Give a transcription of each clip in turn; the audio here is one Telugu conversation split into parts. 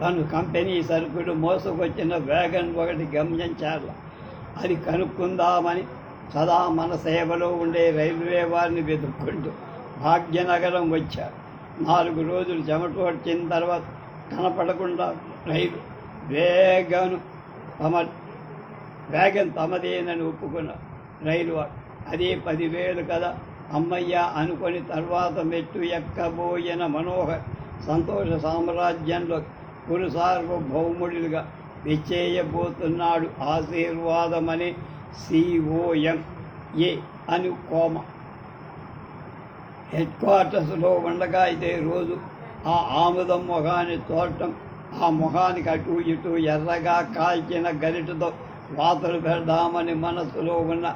తను కంపెనీ సరుకులు మోసుకొచ్చిన వ్యాగన్ ఒకటి గమనించారు అది కనుక్కుందామని సదా మన సేవలో ఉండే రైల్వే వారిని వెతుక్కుంటూ భాగ్యనగరం వచ్చారు నాలుగు రోజులు చెమట వచ్చిన తర్వాత కనపడకుండా రైలు వేగను తమ వ్యాగన్ తమదేనని ఒప్పుకున్నారు రైలు అదే పదివేలు కదా అమ్మయ్య అనుకొని తర్వాత మెట్టు ఎక్కబోయిన మనోహర్ సంతోష సామ్రాజ్యంలో కురు సార్వభౌముడిగా విచ్చేయబోతున్నాడు ఆశీర్వాదమని సిఓఎం ఏ అని కోమ. హెడ్ క్వార్టర్స్లో ఉండగా అయితే రోజు ఆ ఆముదం మొహాన్ని చూడటం ఆ మొహానికి అటు ఇటు ఎర్రగా కాల్చిన గరిటతో వాతలు పెడదామని మనసులో ఉన్న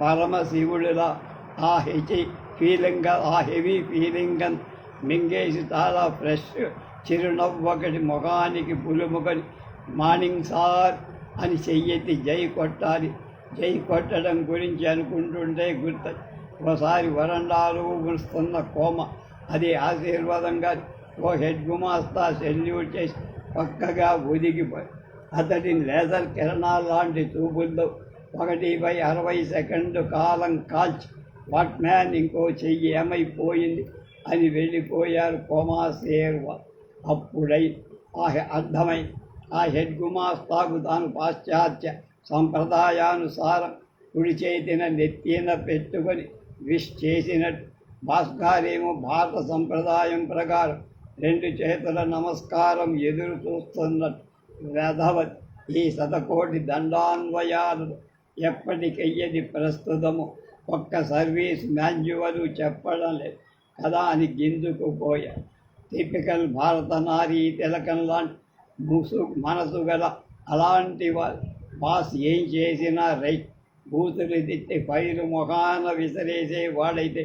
పరమశివుడిలా ఆ హెచి ఫీలింగ్ ఆ హెవీ ఫీలింగ్ మింగేసి చాలా ఫ్రెష్ చిరునవ్వు ఒకటి ముఖానికి పులుముకొని మార్నింగ్ సార్ అని చెయ్యెత్తి జై కొట్టాలి. జై కొట్టడం గురించి అనుకుంటుంటే గుర్త ఒకసారి వరండాలు ఉంచుతున్న కోమ అది ఆశీర్వాదంగా ఓ హెడ్ గుమాస్తా సెల్యూట్ చేసి పక్కగా ఒదిగిపోయి అతడిని లేజర్ కిరణాలు లాంటి చూపుల్లో ఒకటి బై అరవై సెకండ్ కాలం కాల్చి వాట్ మ్యాన్ ఇంకో చెయ్యి ఏమైపోయింది? అని వెళ్ళిపోయారు కోమా అప్పుడై ఆ అర్థమై ఆ హెడ్ గుమాస్తాకు తాను పాశ్చాత్య సంప్రదాయానుసారం కుడి చేతిన నెత్తిన పెట్టుకొని విష్ చేసినట్టు. భాస్కారేమో భారత సంప్రదాయం ప్రకారం రెండు చేతుల నమస్కారం ఎదురు చూస్తున్నట్టు. వేధవతి ఈ శతకోటి దండాన్వయాలు ఎప్పటికయ్యది ప్రస్తుతము? ఒక్క సర్వీస్ మాన్యువలు చెప్పడం లేదు. కదా అని గింజుకుపోయా టిపికల్ భారత నారీ తిలకం లాంటి ముసు మనసు గల అలాంటి బాస్ ఏం చేసినా రై బూతులు తిట్టి ఫైర్ ముఖాన విసిరేసే వాడైతే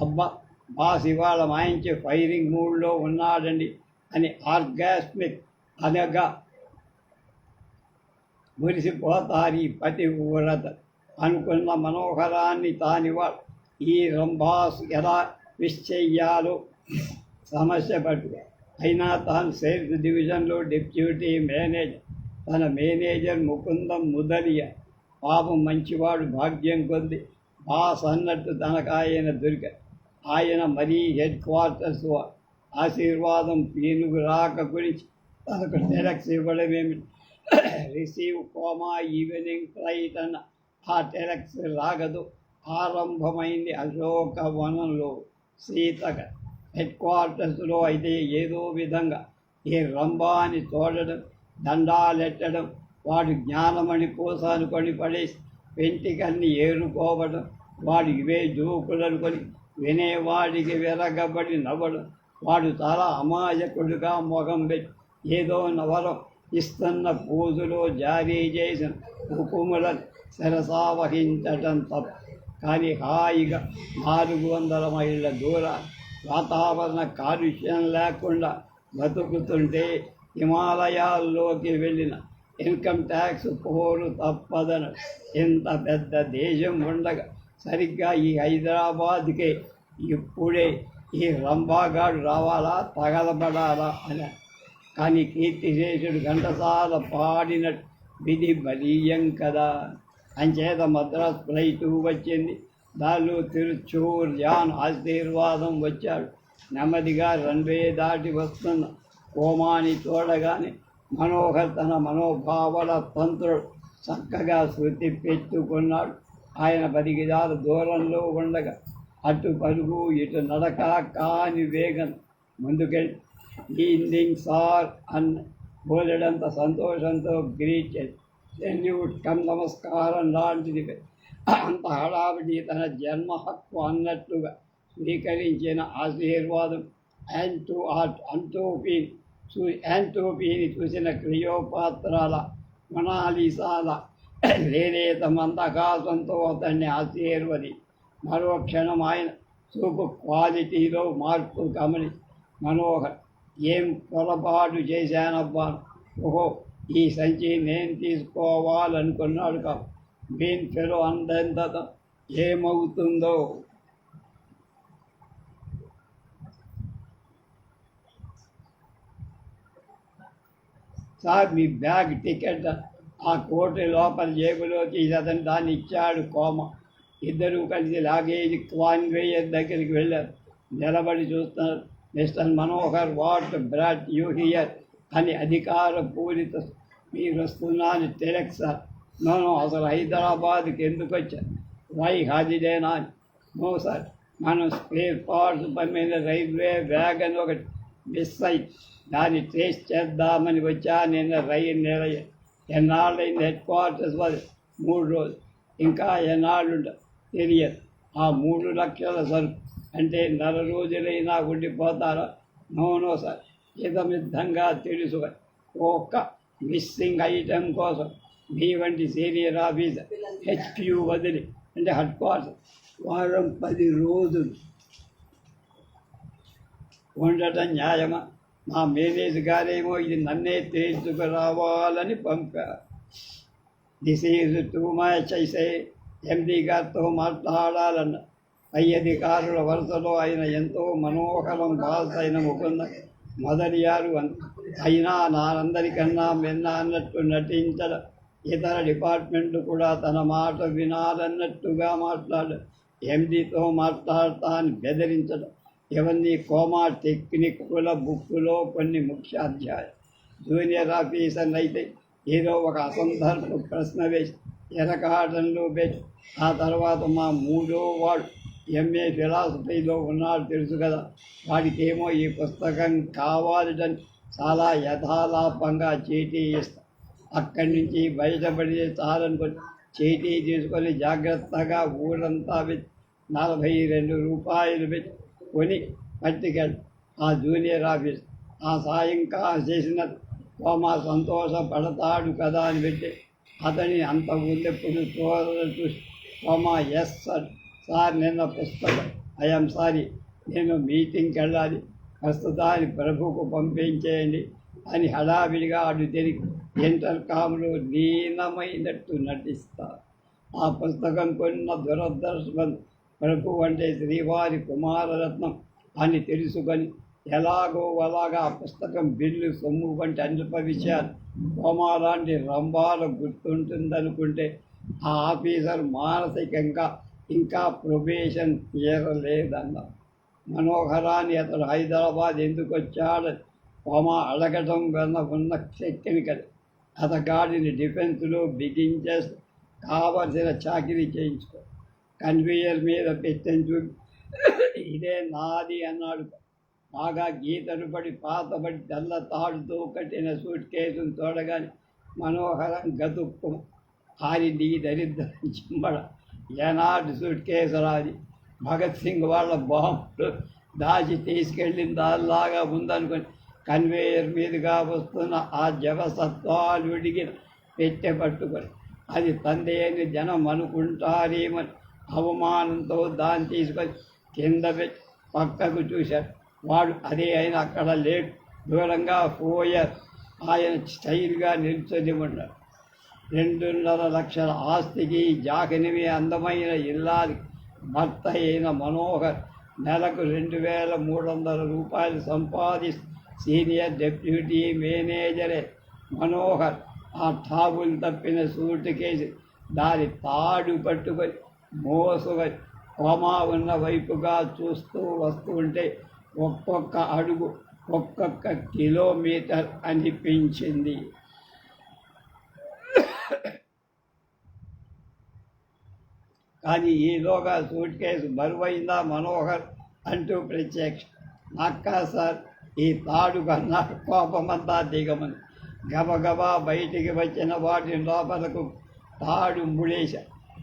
అబ్బా బాస్ ఇవాళ మాయించి ఫైరింగ్ మూడ్లో ఉన్నాడండి అని ఆర్గాస్మిక్ అనగా మురిసిపోతారు ఈ పతి ఊరత అనుకున్న మనోహరాన్ని తానివాడు ఈ రంభాస్ ఎలా విష్ చెయ్యాలో సమస్య పట్టు అయినా తాను సేల్స్ డివిజన్లో డిప్యూటీ మేనేజర్ తన మేనేజర్ ముకుందం ముదలియ. పాపం మంచివాడు భాగ్యం కొంది బాస్ అన్నట్టు తనకు ఆయన దొరిక ఆయన మరీ హెడ్ క్వార్టర్స్ వా- ఆశీర్వాదం పీనుగు రాక గురించి తనకు టెలక్స్ ఇవ్వడమేమి? రిసీవ్ కోమా ఈవినింగ్ ఫ్లైట్ అన్న ఆ టెలక్స్ రాగదు. ఆరంభమైంది అశోక వనంలో. సీతక హెడ్ క్వార్టర్స్లో అయితే ఏదో విధంగా ఏ రంభాని చూడడం దండాలెట్టడం వాడు జ్ఞానమణి పూసానుకొని పడేసి వెంటికల్ని ఏరుకోవడం వాడు ఇవే జోకులనుకొని వినేవాడికి విరగబడి నవ్వడం వాడు చాలా అమాయకుడిగా మొగం పెట్టి ఏదో నవరం ఇస్తున్న పూజలో జారీ చేసిన హుకుములను శిరసావహించటం తప్ప. కానీ హాయిగా నాలుగు వందల మైళ్ళ దూరాన్ని వాతావరణ కాలుష్యం లేకుండా బతుకుతుంటే హిమాలయాల్లోకి వెళ్ళిన ఇన్కమ్ ట్యాక్స్ పోరు తప్పదను. ఇంత పెద్ద దేశం ఉండగా సరిగ్గా ఈ హైదరాబాద్కే ఇప్పుడే ఈ రంభాగాడు రావాలా తగలబడాలా అని. కానీ కీర్తిశేషుడు ఘంటసాల పాడినట్టు విధి బలీయం కదా. అంచేత మద్రాస్ ఫ్లైట్ వచ్చింది. దానిలో తిరుచూర్ జాన్ ఆశీర్వాదం వచ్చాడు. నెమ్మదిగా రన్వే దాటి వస్తున్న కోమాని చూడగానే మనోహర్ తన మనోభావాల తంత్రుడు చక్కగా శృతి పెట్టుకున్నాడు. ఆయన పదిగిదాల దూరంలో ఉండగా అటు పరుగు ఇటు నడక కాని వేగం ముందుకెళ్ళి ఈవినింగ్ సార్ అన్న బోలెడంత సంతోషంతో గ్రీట్ చేసి సెల్యూట్ కమ్ నమస్కారం లాంటిది అంత హడావిడి తన జన్మ హక్కు అన్నట్టుగా స్వీకరించిన ఆశీర్వాదం యాంటో అంటోపీని చూ యాంటోపీని చూసిన క్రియోపాత్రాల మనాలిసాల లేలేత మందకాసంతో అతన్ని ఆశీర్వది. మరో క్షణం ఆయన చూపు క్వాలిటీలో మార్పు గమని మనోహర్ ఏం పొరపాటు చేశానబ్బా? ఓహో ఈ సంచి నేను తీసుకోవాలనుకున్నాడు కా బీన్ ఫెలో అందంత ఏమవుతుందో. సార్ మీ బ్యాగ్ టికెట్ ఆ కోటి లోపల జేబులో తీసేదని దాన్ని ఇచ్చాడు కోమ. ఇద్దరూ కలిసి లాగేజీ క్వాన్వేయర్ దగ్గరికి వెళ్ళారు. నిలబడి చూస్తున్నారు. Mister Manohar what brought you here? అని అధికార పూరిత మీరు వస్తున్నాను తెలియదు మనం అసలు హైదరాబాద్కి ఎందుకు వచ్చారు వై హాలిడేనా నో సార్. మనం స్పేర్ పార్ట్స్ పంపిన రైల్వే వ్యాగన్ ఒకటి మిస్ అయి దాన్ని ట్రేస్ చేద్దామని వచ్చా నిన్న రైలు నిలయ ఎన్నాళ్ళైంది హెడ్ క్వార్టర్స్ వాళ్ళు మూడు రోజులు. ఇంకా ఎన్నాళ్ళు తెలియదు. ఆ మూడు లక్షల సరుకు. అంటే నెల రోజులైనా ఉండిపోతారా? No no sir. ఇదమిద్దంగా తెలుసు. ఒక్క మిస్సింగ్ ఐటెం కోసం మీ వంటి సీనియర్ ఆఫీసర్ హెచ్క్యూ వదిలి అంటే హెడ్ క్వార్టర్ వారం పది రోజులు ఉండటం న్యాయమా? మా మేనేజ్ గారేమో ఇది నన్నే తేల్చుకురావాలని పంపారు. దిస్ ఈజ్ టూ మచ్ అయితే ఎండి గారితో మాట్లాడాలన్న. పై అధికారుల వరుసలో ఆయన ఎంతో మనోహరం బాస్ అయిన ముకుంద మొదలయ్యారు అని అయినా నారందరికన్నా మిన్న అన్నట్టు నటించడం ఇతర డిపార్ట్మెంట్లు కూడా తన మాట వినాలన్నట్టుగా మాట్లాడు. ఎండితో మాట్లాడతా అని బెదిరించడం. ఇవన్నీ కోమా టెక్నిక్కుల బుక్కులో కొన్ని ముఖ్య అధ్యాయం జూనియర్ ఆఫీసర్లు అయితే ఏదో ఒక అసందర్భ ప్రశ్న వేసి ఎరకాటంలో పెట్టి ఆ తర్వాత మా మూడో వాడు ఎంఏ ఫిలాసఫీలో ఉన్నాడు తెలుసు కదా. వాడికేమో ఈ పుస్తకం కావాలని చాలా యథాలాపంగా చీటీ ఇస్తాను అక్కడి నుంచి బయటపడి చాలనుకొని చేతి తీసుకొని జాగ్రత్తగా ఊరంతా పెట్టి నలభై రెండు రూపాయలు పెట్టి కొని పట్టుకెళ్ళి ఆ జూనియర్ ఆఫీస్. ఆ సాయంకాలం చేసిన కోమా సంతోషపడతాడు కదా అని పెట్టి అతని అంత ముందెప్పుడు చూడలు చూసి కోమా ఎస్ సార్ సార్ నిన్న పుస్తకం ఐఎమ్ సారీ నేను మీటింగ్కి వెళ్ళాలి ప్రస్తుతాన్ని ప్రభుకు పంపించేయండి అని హడావిడిగా అటు తిరిగి ఇంటర్ కాములు లీనమైనట్టు నటిస్తారు ఆ పుస్తకం కొన్న దురదర్శనం ప్రభు అంటే శ్రీవారి కుమారరత్నం అని తెలుసుకొని ఎలాగో అలాగా ఆ పుస్తకం బిల్లు సొమ్ము వంటి అన్నిప విషయాలు హోమాలాంటి రంభాల గుర్తుంటుందనుకుంటే ఆ ఆఫీసర్ మానసికంగా ఇంకా ప్రొబేషన్ తీరలేదన్నారు మనోహరాన్ని అతడు హైదరాబాద్ ఎందుకు వచ్చాడు హోమా అడగటం వల్ల ఉన్న శక్తిని కదా అతగాడిని డిఫెన్స్లో బిగించేస్ కావలసిన చాకిరీ చేయించుకో. కన్వేయర్ మీద పెట్టించు ఇదే నాది అన్నాడు. బాగా గీతలు పడి పాతబడి తెల్ల తాడుతో కట్టిన సూట్ కేసును చూడగానే మనోహరం గతుక్కు. ఆరి నీ దరిద్రం చిమ్మడ ఏనాటి సూట్ కేసు రాది. భగత్ సింగ్ వాళ్ళ బాంబులు దాచి తీసుకెళ్ళిన దానిలాగా ఉందనుకొని కన్వేయర్ మీదుగా వస్తున్న ఆ జవసత్వాలు విడిగిన పెట్టె పట్టుకొని అది తందేని జనం అనుకుంటారేమని అవమానంతో దాన్ని తీసుకొని కింద పెట్టి పక్కకు చూశాడు వాడు అదే అయినా అక్కడ లేడు. దూరంగా పోయారు ఆయన స్టైల్గా నిల్చొని ఉన్నాడు రెండున్నర లక్షల ఆస్తికి జాకినివి అందమైన ఇల్లాది భర్త అయిన మనోహర్ నెలకు రెండు వేల మూడు వందల రూపాయలు సంపాదిస్తూ సీనియర్ డెప్యూటీ మేనేజరే మనోహర్. ఆ ఠాబులు తప్పిన సూట్ కేసు దాని తాడు పట్టుకొని మోసుకొని కోమా ఉన్న వైపుగా చూస్తూ వస్తుంటే ఒక్కొక్క అడుగు ఒక్కొక్క కిలోమీటర్ అనిపించింది. కానీ ఈలోగా సూట్ కేసు బరువైందా మనోహర్ అంటూ ప్రత్యక్ష. నక్క సార్ ఈ పాడుగా కన్నా కోపమంతా దిగమని. గబగబా బయటికి వచ్చిన వాటి లోపలకు తాడు ముడేశ.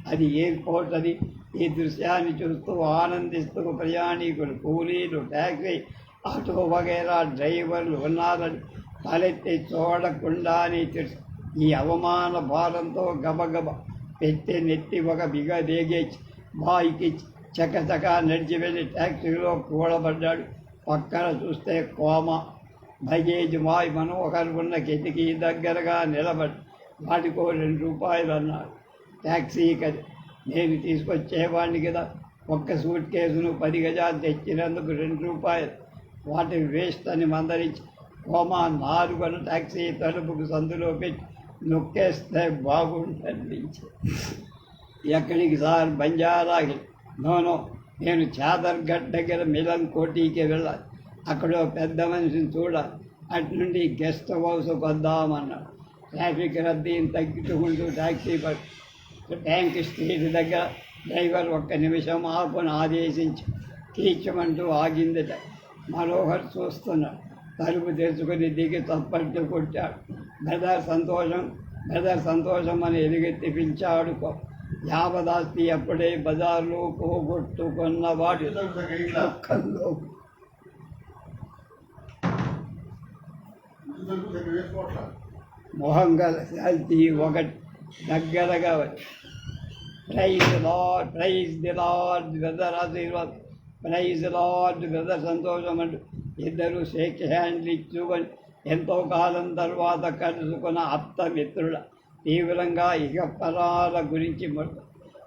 అది ఎయిర్పోర్ట్ అది ఈ దృశ్యాన్ని చూస్తూ ఆనందిస్తూ ప్రయాణికులు కూలీలు ట్యాక్సీ ఆటో వగైరా డ్రైవర్లు ఉన్నారని తలెత్తి చూడకుండానే తెలుసు. ఈ అవమాన భారంతో గబగబ పెట్టి నెత్తి ఒక బిగ రేగేసి బాయికి చకచక నడిచి వెళ్ళి ట్యాక్సీలో కూడబడ్డాడు. పక్కన చూస్తే కోమ. బగేజ్ మాయ్ మనోహర్ ఉన్న కిటికీ దగ్గరగా నిలబడి వాటికో రెండు రూపాయలు అన్నాడు. ట్యాక్సీ కది. నేను తీసుకొచ్చేవాడిని కదా. ఒక్క సూట్ కేసును పది గజాలు తెచ్చినందుకు రెండు రూపాయలు. వాటిని వేస్ట్ అని మందరించి కోమా నాలుగున టాక్సీ తలుపుకు సందులో పెట్టి నొక్కేస్తే బాగుంటుంది ఎక్కడికి సార్? బంజారాగి నోనో నేను చాదర్గఢ్ దగ్గర మిలన్ కోటికి వెళ్ళాలి. అక్కడ పెద్ద మనిషిని చూడాలి. అటు నుండి గెస్ట్ హౌస్కి వద్దామన్నాడు. ట్రాఫిక్ రద్దీని తగ్గించుకుంటూ ట్యాక్సీ పట్టు ట్యాంక్ స్ట్రీట్ దగ్గర డ్రైవర్ ఒక్క నిమిషం ఆపుని ఆదేశించి తీర్చమంటూ ఆగిందిట. మనోహర్ చూస్తున్నాడు. తలుపు తెరుచుకొని దిగి తప్పట్టు కొట్టాడు. బ్రదర్ సంతోషం బ్రదర్ సంతోషం అని ఎలుగెత్తి పిలిచాడు కో- యావదాస్తి అప్పుడే బజార్లో పోగొట్టుకున్న వాటి మొహంగా శాల్తీ ఒకటి దగ్గరగా praise lord praise the lord brother Ashirwad. Praise lord brother సంతోషం అంటూ ఇద్దరు షేక్ హ్యాండ్లు ఇచ్చుకొని ఎంతో కాలం తర్వాత కలుసుకున్న అత్త మిత్రుడు. తీవ్రంగా ఇక గురించి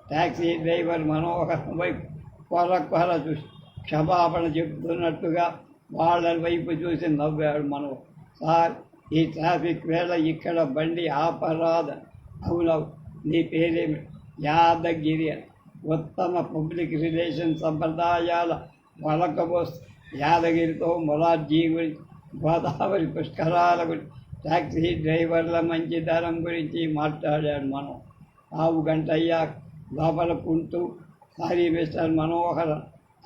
ట్యాక్సీ డ్రైవర్ మనోహరం వైపు కొర కొర చూసి క్షమాపణ చెప్తున్నట్టుగా వాళ్ళ వైపు చూసి నవ్వాడు మనోహర్. సార్ ఈ ట్రాఫిక్ వేళ ఇక్కడ బండి ఆపరాద అవునవు నీ పేరేమి? యాదగిరి ఉత్తమ పబ్లిక్ రిలేషన్ సంప్రదాయాల వలకబోస్ యాదగిరితో మొరార్జీ గురించి గోదావరి పుష్కరాల గురించి ట్యాక్సీ డ్రైవర్ల మంచి ధరం గురించి మాట్లాడాడు మనం. పావు గంట అయ్యాక లోపల కుంటూ సారీ మిస్టర్ మనోహర్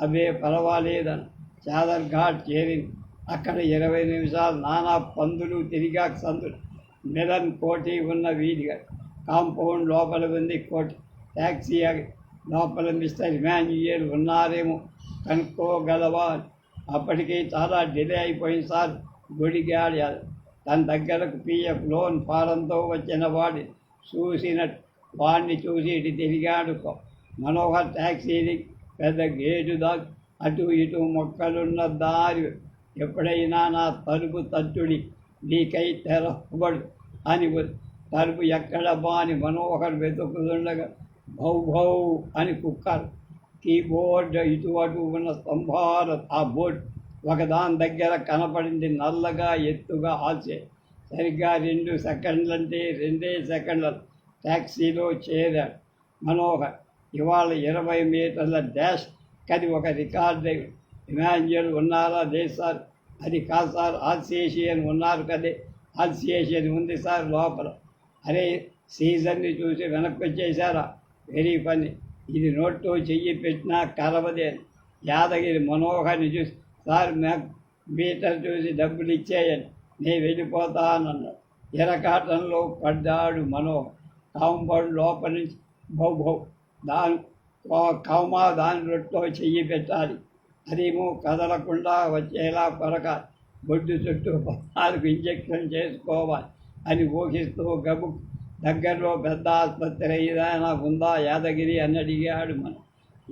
అవే పర్వాలేదని చాదర్ ఘాట్ చేరింది అక్కడ ఇరవై నిమిషాలు నానా పందులు తిరిగాక సందులు మిలన్ కోటి ఉన్న వీధిగా కాంపౌండ్ లోపల ఉంది కోటి. ట్యాక్సీ లోపల మిస్టర్ ఇమాన్యుయల్ ఉన్నారేమో కనుక్కోగలవా? అప్పటికే అప్పటికి చాలా డిలే అయిపోయింది సార్. గుడిగాడారు తన దగ్గరకు పిఎఫ్ లోన్ ఫారంతో వచ్చిన వాడి చూసినట్టు వాడిని చూసి ఇటు తిరిగాడు మనోహర్ ట్యాక్సీని పెద్ద గేటు దా అటు ఇటు మొక్కలున్న దారి ఎప్పుడైనా నా తలుపు తట్టుడి నీకై తెరవబడు అని తలుపు ఎక్కడ బాని మనోహర్ వెతుకుతుండగా భౌ భౌ అని కుక్కర్ కీబోర్డ్ ఇటు అటు ఉన్న స్తంభాలు ఆ బోర్డు ఒకదాని దగ్గర కనపడింది నల్లగా ఎత్తుగా ఆల్చే సరిగ్గా రెండు సెకండ్లంటే రెండే సెకండ్ల ట్యాక్సీలో చేరాడు మనోహర్. ఇవాళ ఇరవై మీటర్ల డాష్ కది ఒక రికార్డు ఇమాన్యుయల్ ఉన్నారా? లేదు సార్. అది కాదు సార్. ఆల్సియేషియన్ ఉన్నారు కదే. ఆల్సియేషియన్ ఉంది సార్ లోపల. అరే సీజన్ని చూసి వెనక్కి వచ్చేసారా వెరీ పని ఇది నోట్లో చెయ్యి పెట్టినా కలవదే. యాదగిరి మనోహర్ని చూసి సార్ నాకు మీటర్ చూసి డబ్బులు ఇచ్చేయండి నేను వెళ్ళిపోతానన్నాడు. ఎరకాటంలో పడ్డాడు మనో. కాంపౌండ్ లోపల నుంచి భౌ భౌ. దాని కౌమా దాని రొట్టెలో చెయ్యి పెట్టాలి. అదేమో కదలకుండా వచ్చేలా కొరక. బొడ్డు చుట్టూ పద్నాలుగు ఇంజక్షన్ చేసుకోవాలి అని ఊహిస్తూ గబు దగ్గరలో పెద్ద ఆసుపత్రి ఏదైనా ఉందా? యాదగిరి అని అడిగాడు మనం.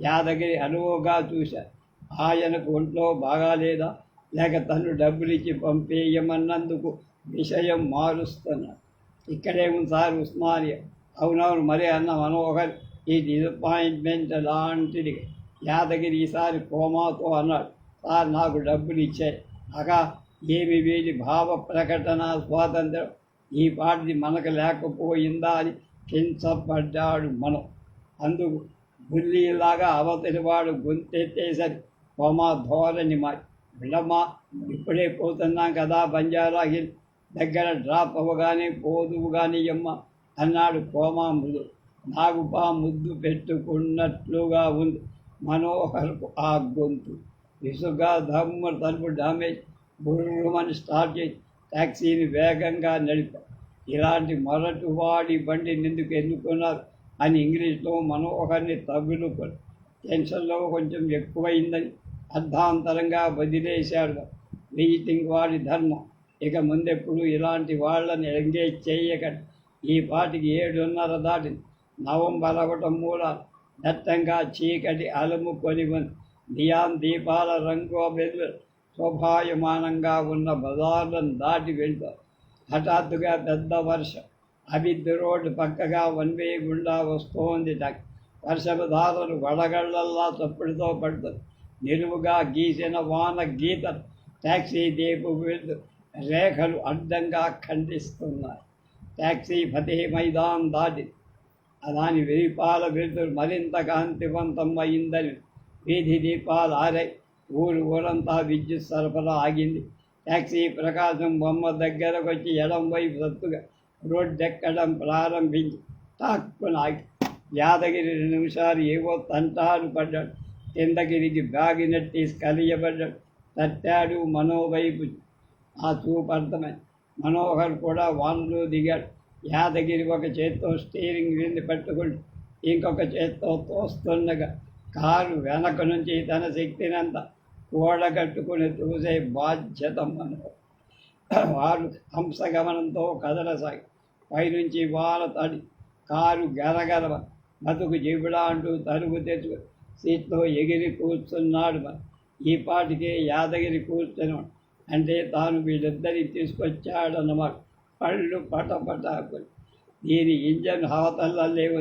యాదగిరి అనువుగా చూశారు ఆయనకు ఒంట్లో బాగాలేదా లేక తను డబ్బులు ఇచ్చి పంపేయమన్నందుకు విషయం మారుస్తున్నాడు ఇక్కడే ఉంది సార్ ఉస్మానియా. అవునవును మరే అన్న మనోహర్ ఈ డిసప్పాయింట్మెంట్ లాంటిది. యాదగిరి ఈసారి కోమాతో అన్నాడు. సార్ నాకు డబ్బులు ఇచ్చాయి అగా ఏమి వీడి భావ ప్రకటన స్వాతంత్రం? ఈ పాటిది మనకు లేకపోయిందా అని కించపడ్డాడు మనం. అందుకు బుల్లీలాగా అవతలి వాడు గొంతెత్తేసరి కోమా ధోరణి మా ఇప్పుడే పోతున్నాం కదా బంజారా హిల్ దగ్గర డ్రాప్ అవ్వగానే పోదువు కానీ అమ్మ అన్నాడు కోమా మృదు. నాకు బా ముద్దు పెట్టుకున్నట్లుగా ఉంది మనోహర్కు ఆ గొంతు. విసుగా దమ్ము తలుపు డామేజ్. బుర్రమని స్టార్ట్ చేసి ట్యాక్సీని వేగంగా నడిపా. ఇలాంటి మొరటు వాడి బండి నిందుకు ఎన్నుకున్నారు అని ఇంగ్లీష్లో మనోహర్ని తగులుకొని. టెన్షన్లో కొంచెం ఎక్కువైందని అర్ధాంతరంగా వదిలేశాడు. మీటింగ్ వాడి ధర్మం. ఇక ముందెప్పుడు ఇలాంటి వాళ్ళని ఎంగేజ్ చేయకండి. ఈ పాటికి ఏడున్నర దాటింది. నవంబర్ ఒకటం మూల దట్టంగా చీకటి అలుముకొని ఉంది నియాన్ దీపాల రంగు వెలుగు శోభాయమానంగా ఉన్న బజార్లను దాటి వెళ్తారు హఠాత్తుగా పెద్ద వర్షం. అభిద్ రోడ్డు పక్కగా వన్ వే గుండా వస్తోంది. వర్షపు ధారలు వడగళ్ళల్లా చప్పుడుతో పడుతుంది. నిలువుగా గీసిన వాన గీత ట్యాక్సీ దీపు రేఖలు అడ్డంగా ఖండిస్తున్నాయి. ట్యాక్సీ ఫతే మైదాన్ దాటి దాని వెలిపాల వెలుతురు మరింత కాంతివంతం అయిందని వీధి దీపాలు ఆరాయి ఊరు ఊరంతా విద్యుత్ సరఫరా ఆగింది. ట్యాక్సీ ప్రకాశం బొమ్మ దగ్గరకు వచ్చి ఎడం వైపు సత్తుగా రోడ్డెక్కడం ప్రారంభించి టాక్కున ఆగి యాదగిరి రెండు నిమిషాలు ఏవో తంటాలు పడ్డాడు. కిందగిరికి బాగినట్టి కలియబడ్డాడు తట్టాడు మనోవైపు. ఆ చూపు అర్థమైంది మనోహర్ కూడా వానలో దిగాడు. యాదగిరి ఒక చేత్తో స్టీరింగ్ వింది పట్టుకుంటూ ఇంకొక చేత్తో తోస్తుండగా కారు వెనక నుంచి తన శక్తినంతా కూడగట్టుకుని చూసే బాధ్యత మనో వారు హంసగమనంతో కదలసాగి పైనుంచి వాన తడి. కారు గరగర బతుకు జీవుడా అంటూ తరుగు తెచ్చుకుని సీట్లో ఎగిరి కూర్చున్నాడు ఈ పాటికే యాదగిరి కూర్చొని అంటే తాను వీళ్ళిద్దరికి తీసుకొచ్చాడన్నమాట. పళ్ళు పటపటాకులు దీని ఇంజన్ హవతల్లా లేవు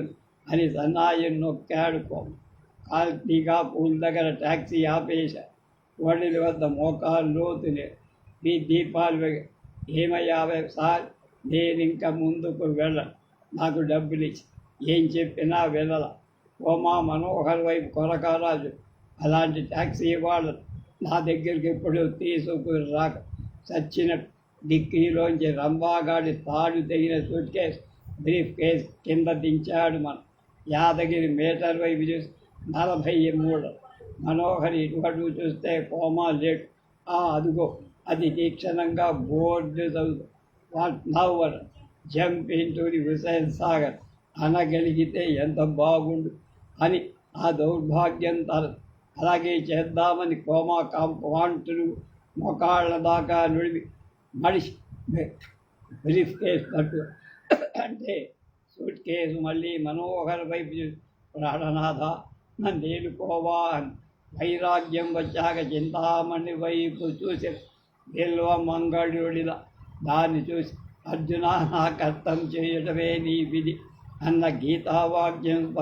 అని సన్నాయి నొక్కాడు కోమ కార్తీగా పూల దగ్గర ట్యాక్సీ ఆపేశా. వడిల వద్ద మోకాలు లోతులే. మీ దీపాలు ఏమయ్యావే సార్ నేను ఇంకా ముందుకు వెళ్ళను. నాకు డబ్బులు ఇచ్చి ఏం చెప్పినా వెళ్ళలా ఓమా మనోహర్ వైపు కొరకారాజు. అలాంటి ట్యాక్సీ వాళ్ళు నా దగ్గరికి ఎప్పుడు తీసుకుని రాక చచ్చిన డిక్కీలోంచి రంబాగాడి తాడు తెగిన సూట్ కేస్ బ్రీఫ్ కేస్ కింద దించాడు మనం. యాదగిరి మీటర్ వైపు చూసి నలభై మూడు. మనోహరి ఇటువంటి చూస్తే కోమా లేట్ ఆ అదుగో అది తీక్షణంగా బోర్డు చదువు వాట్ నవ్వర్ జంప్ ఇంటూరి హుసేన్ సాగర్. అనగలిగితే ఎంత బాగుండు. అని ఆ దౌర్భాగ్యం తల అలాగే చేద్దామని కోమా కాంపవాంటులు మొకాళ్ళ దాకా నుడివి. మడిసి బ్రీఫ్ కేసు పట్టు. అంటే సూట్ కేసు మళ్ళీ మనోహర్ వైపు చూసి, ప్రాణనాథ నన్ను కోవా అని వైరాగ్యం వచ్చాక చింతామణి వైపు చూసి నిల్వ మంగళుడిలా దాన్ని చూసి అర్జున నా కర్తం చేయటమే నీ విధి అన్న గీతావాక్యం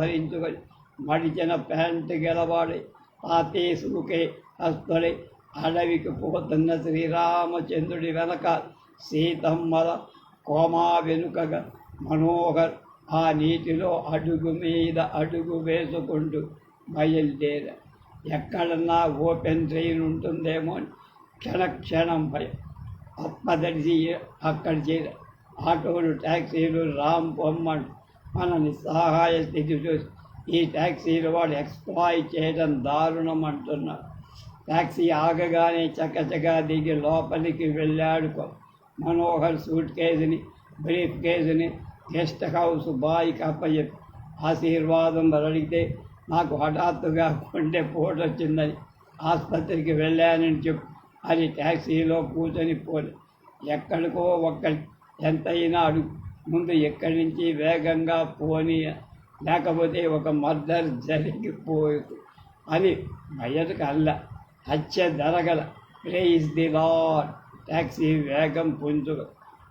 మడిచిన ప్యాంటు గెలవాడి తాతేసుకే హస్తడి అడవికి పోతున్న శ్రీరామచంద్రుడి వెనక సీతమ్మల కోమా వెనుకగా మనోహర్ ఆ నీటిలో అడుగు మీద అడుగు వేసుకుంటూ బయలుదేర ఎక్కడన్నా ఓపెన్ ట్రైన్ ఉంటుందేమో అని క్షణక్షణం భయం. అప్పదడిసి అక్కడ చేర ఆటోలు ట్యాక్సీలు రామ్ పొమ్మన్ మన నిస్సహాయ స్థితి చూసి ఈ ట్యాక్సీలు వాడు ఎక్స్ప్లాయ్ చేయడం దారుణం అంటున్నారు ట్యాక్సీ ఆగగానే చకచకా దిగి లోపలికి వెళ్ళాడు మనోహర్ సూట్ కేసుని బ్రీఫ్ కేసుని గెస్ట్ హౌస్ బాయ్కి అప్పచెప్పి ఆశీర్వాదం అడిగితే నాకు హఠాత్తుగా గుండె పోటు వచ్చిందని ఆసుపత్రికి వెళ్ళానని చెప్పు. అది ట్యాక్సీలో కూర్చొని పోలే. ఎక్కడికో ఒక్కడి ఎంతైనా అడుగు. ముందు ఎక్కడి నుంచి వేగంగా పోనీ లేకపోతే ఒక మర్డర్ జరిగిపోయి అని బయటకు అల్ల. హత్య జరగల. ప్రేయిస్ ది లాడ్ ట్యాక్సీ వేగం పుంజు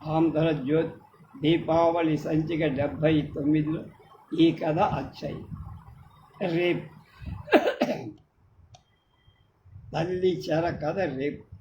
ఆంధ్రజ్యోత్ దీపావళి సంచిక డెబ్భై తొమ్మిదిలో ఈ కథ అచ్చాయి రేపు. తల్లి చెర కథ రేపు.